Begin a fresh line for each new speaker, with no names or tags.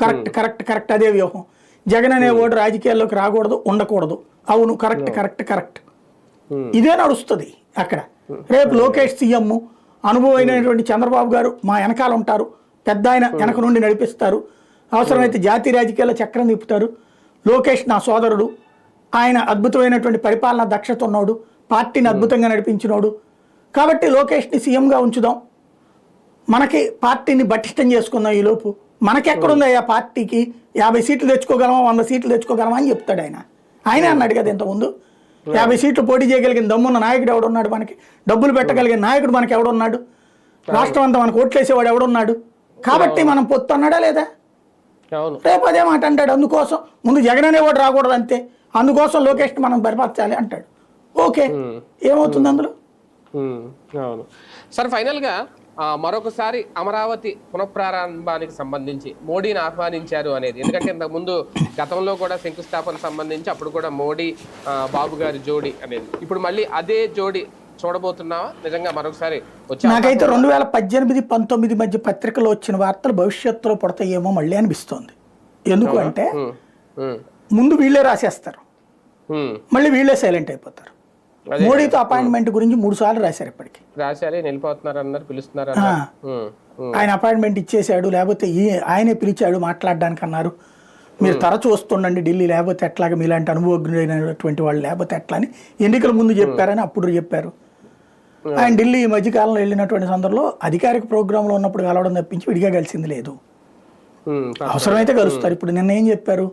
Correct correct correct అదే వ్యూహం. జగన్ అనే ఓటు రాజకీయాల్లోకి రాకూడదు ఉండకూడదు. అవును కరెక్ట్ కరెక్ట్ కరెక్ట్. ఇదే నడుస్తుంది అక్కడ. రేపు లోకేష్ సీఎం అనుభవమైనటువంటి చంద్రబాబు గారు మా వెనకాల ఉంటారు. పెద్ద ఆయన వెనక నుండి నడిపిస్తారు. అవసరమైతే జాతీయ రాజకీయాల్లో చక్రం తిప్పుతారు. లోకేష్ నా సోదరుడు. ఆయన అద్భుతమైనటువంటి పరిపాలన దక్షత ఉన్నోడు. పార్టీని అద్భుతంగా నడిపించినోడు. కాబట్టి లోకేష్ని సీఎంగా ఉంచుదాం. మనకి పార్టీని పటిష్టం చేసుకుందాం ఈ లోపు మనకెక్కడుంది ఆ పార్టీకి? యాభై సీట్లు తెచ్చుకోగలమా? వంద సీట్లు తెచ్చుకోగలమా అని చెప్తాడు ఆయన. ఆయనే అన్నాడు కదా ఇంతకుముందు. యాభై సీట్లు పోటీ చేయగలిగిన దమ్మున్న నాయకుడు ఎవడున్నాడు మనకి? డబ్బులు పెట్టగలిగిన నాయకుడు మనకి ఎవడున్నాడు? రాష్ట్రం అంతా మనకు ఓట్లేసేవాడు ఎవడున్నాడు? కాబట్టి మనం పొత్తు అన్నాడా లేదా? రేపు అదే మాట అంటాడు. అందుకోసం ముందు జగన్ అనేవాడు రాకూడదు అంతే. అందుకోసం లోకేష్ మనం బలపరచాలి అంటాడు. ఓకే. ఏమవుతుంది అందులో?
సార్ ఫైనల్గా మరొకసారి అమరావతి పునఃప్రారంభానికి సంబంధించి మోడీని ఆహ్వానించారు అనేది. ఎందుకంటే ఇంతకు ముందు గతంలో కూడా శంకుస్థాపన సంబంధించి అప్పుడు కూడా మోడీ బాబు గారి జోడి అనేది. ఇప్పుడు మళ్ళీ అదే జోడి చూడబోతున్నావా? నిజంగా మరొకసారి వచ్చే
నాకైతే రెండు వేల పద్దెనిమిది పంతొమ్మిది మధ్య పత్రికలో వచ్చిన వార్తలు భవిష్యత్తులో పడతాయేమో మళ్ళీ అనిపిస్తోంది. ఎందుకు అంటే ముందు వీళ్ళే రాసేస్తారు. మళ్ళీ వీళ్ళే సైలెంట్ అయిపోతారు. మోడీతో అపాయింట్మెంట్ గురించి మూడు సార్లు రాశారు ఇప్పటికి.
రాశారు వెళ్ళిపోతున్నారు అన్నారు పిలుస్తున్నారు
ఆయన అపాయింట్మెంట్ ఇచ్చేశాడు లేకపోతే ఆయనే పిలిచాడు మాట్లాడడానికి అన్నారు. మీరు తరచూ వస్తుండండి ఢిల్లీ లేకపోతే ఎట్లాగా మీలాంటి అనుభవజ్ఞుడైనటువంటి వాళ్ళు లేకపోతే ఎట్లా అని ఎన్నికల ముందు చెప్పారని అప్పుడు చెప్పారు. ఆయన ఢిల్లీ ఈ మధ్యకాలంలో వెళ్ళినటువంటి సందర్భంలో అధికారిక ప్రోగ్రాంలో ఉన్నప్పుడు కలవడం తప్పించి విడిగా కలిసింది లేదు. అవసరమైతే కలుస్తారు. ఇప్పుడు నిన్న ఏం చెప్పారు?